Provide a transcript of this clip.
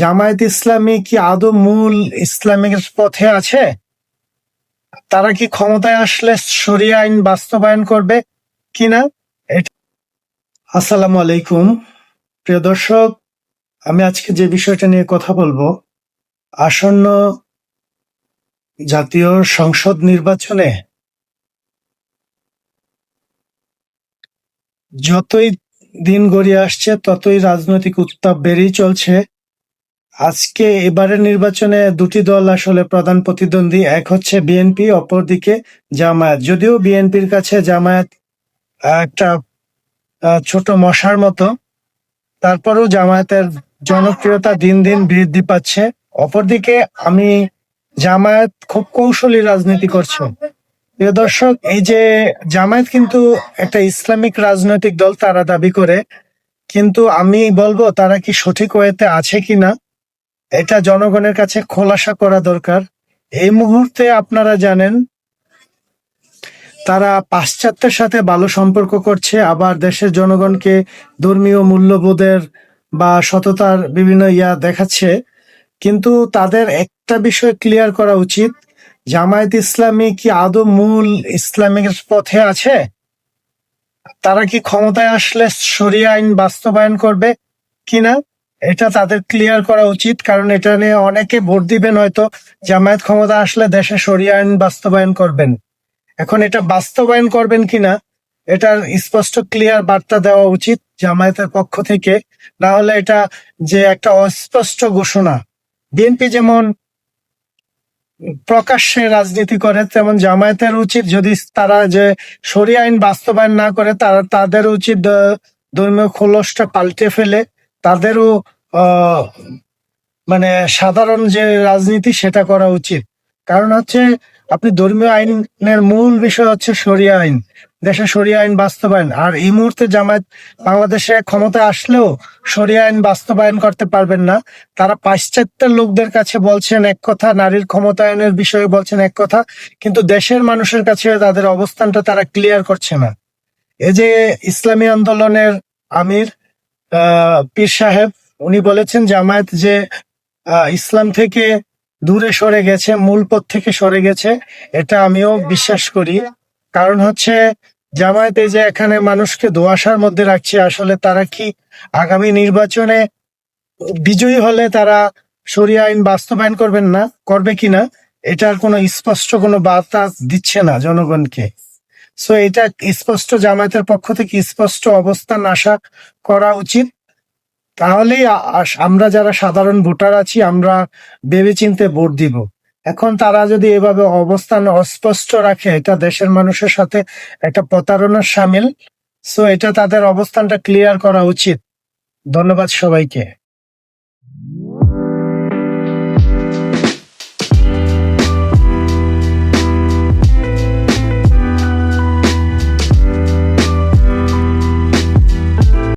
জামায়াত ইসলামী কি আদৌ মূল ইসলামিক পথে আছে? তারা কি ক্ষমতায় আসলে শরিয়া আইন বাস্তবায়ন করবে কিনা? আসসালামু আলাইকুম। প্রিয় দর্শক, আমি আজকে যে বিষয়টা নিয়ে কথা বলব, আসন্ন জাতীয় সংসদ নির্বাচনে যতই দিন গড়িয়ে আসছে, ততই রাজনৈতিক উত্তাপ বেড়েই চলছে। আজকে এবারের নির্বাচনে দুটি দল আসলে প্রধান প্রতিদ্বন্দ্বী, এক হচ্ছে বিএনপি, অপরদিকে জামায়াত। যদিও বিএনপির কাছে জামায়াত একটা ছোট মশার মতো, তারপরেও জামায়াতের জনপ্রিয়তা দিন দিন বৃদ্ধি পাচ্ছে। অপরদিকে আমি জামায়াত খুব কৌশলী রাজনীতি করছে। প্রিয় দর্শক, এই যে জামায়াত কিন্তু একটা ইসলামিক রাজনৈতিক দল, তারা দাবি করে। কিন্তু আমি বলব, তারা কি সঠিক ওয়েতে আছে কিনা এটা জনগণের কাছে খোলাসা করা দরকার। এই মুহূর্তে আপনারা জানেন, তারা পাশ্চাত্যের সাথে ভালো সম্পর্ক করছে, আবার দেশের জনগণকে ধর্মীয় মূল্যবোধের বা সততার বিভিন্ন ইয়া দেখাচ্ছে। কিন্তু তাদের একটা বিষয় ক্লিয়ার করা উচিত, জামায়াত ইসলামী কি আদৌ মূল ইসলামিক পথে আছে? তারা কি ক্ষমতায় আসলে শরিয়া আইন বাস্তবায়ন করবে কিনা? এটা তাদের ক্লিয়ার করা উচিত, কারণ এটা নিয়ে অনেকে ভোট দিবেন হয়তো, জামায়াত ক্ষমতা আসলে দেশে শরিয়া আইন বাস্তবায়ন করবেন। এখন এটা বাস্তবায়ন করবেন কিনা, এটার স্পষ্ট ক্লিয়ার বার্তা দেওয়া উচিত জামায়াতের পক্ষ থেকে। না হলে এটা যে একটা অস্পষ্ট ঘোষণা। বিএনপি যেমন প্রকাশ্যে রাজনীতি করে, তেমন জামায়াতের উচিত যদি তারা যে সরিয়া আইন বাস্তবায়ন না করে, তারা তাদের উচিত ধর্মীয় খোলসটা পাল্টে ফেলে। তাদেরও মানে সাধারণ যে রাজনীতি সেটা করা উচিত। কারণ হচ্ছে আপনি ধর্মীয় আইনের মূল বিষয় হচ্ছে সরিয়া আইন। দেশে সরিয়া আইন বাস্তবায়ন। আর এই মুহূর্তে জামায়াত বাংলাদেশে ক্ষমতা আসলেও সরিয়া আইন বাস্তবায়ন করতে পারবেন না। তারা পাশ্চাত্যের লোকদের কাছে বলছেন এক কথা, নারীর ক্ষমতায়নের বিষয়ে বলছেন এক কথা, কিন্তু দেশের মানুষের কাছে তাদের অবস্থানটা তারা ক্লিয়ার করছে না। এই যে ইসলামী আন্দোলনের আমির পীর সাহেব, উনি বলেছেন জামায়াত যে ইসলাম থেকে দূরে সরে গেছে, মূল পথ থেকে সরে গেছে, এটা আমিও বিশ্বাস করি। কারণ হচ্ছে, জামায়াত যে এখানে মানুষকে দোয়াশার মধ্যে রাখছে, আসলে তারা কি আগামী নির্বাচনে বিজয়ী হলে তারা সরিয়া আইন বাস্তবায়ন করবেন না, করবে কিনা, এটার কোনো স্পষ্ট কোনো বার্তা দিচ্ছে না জনগণকে। সো এটা স্পষ্ট জামায়াতের পক্ষ থেকে স্পষ্ট অবস্থান আশা করা উচিত। তাহলেই আমরা যারা সাধারণ ভোটার আছি, আমরা ভেবেচিন্তে ভোট দিব। এখন তারা যদি এভাবে অবস্থান অস্পষ্ট রাখে, এটা দেশের মানুষের সাথে একটা প্রতারণার সামিল। সো এটা তাদের অবস্থানটা ক্লিয়ার করা উচিত। ধন্যবাদ সবাইকে।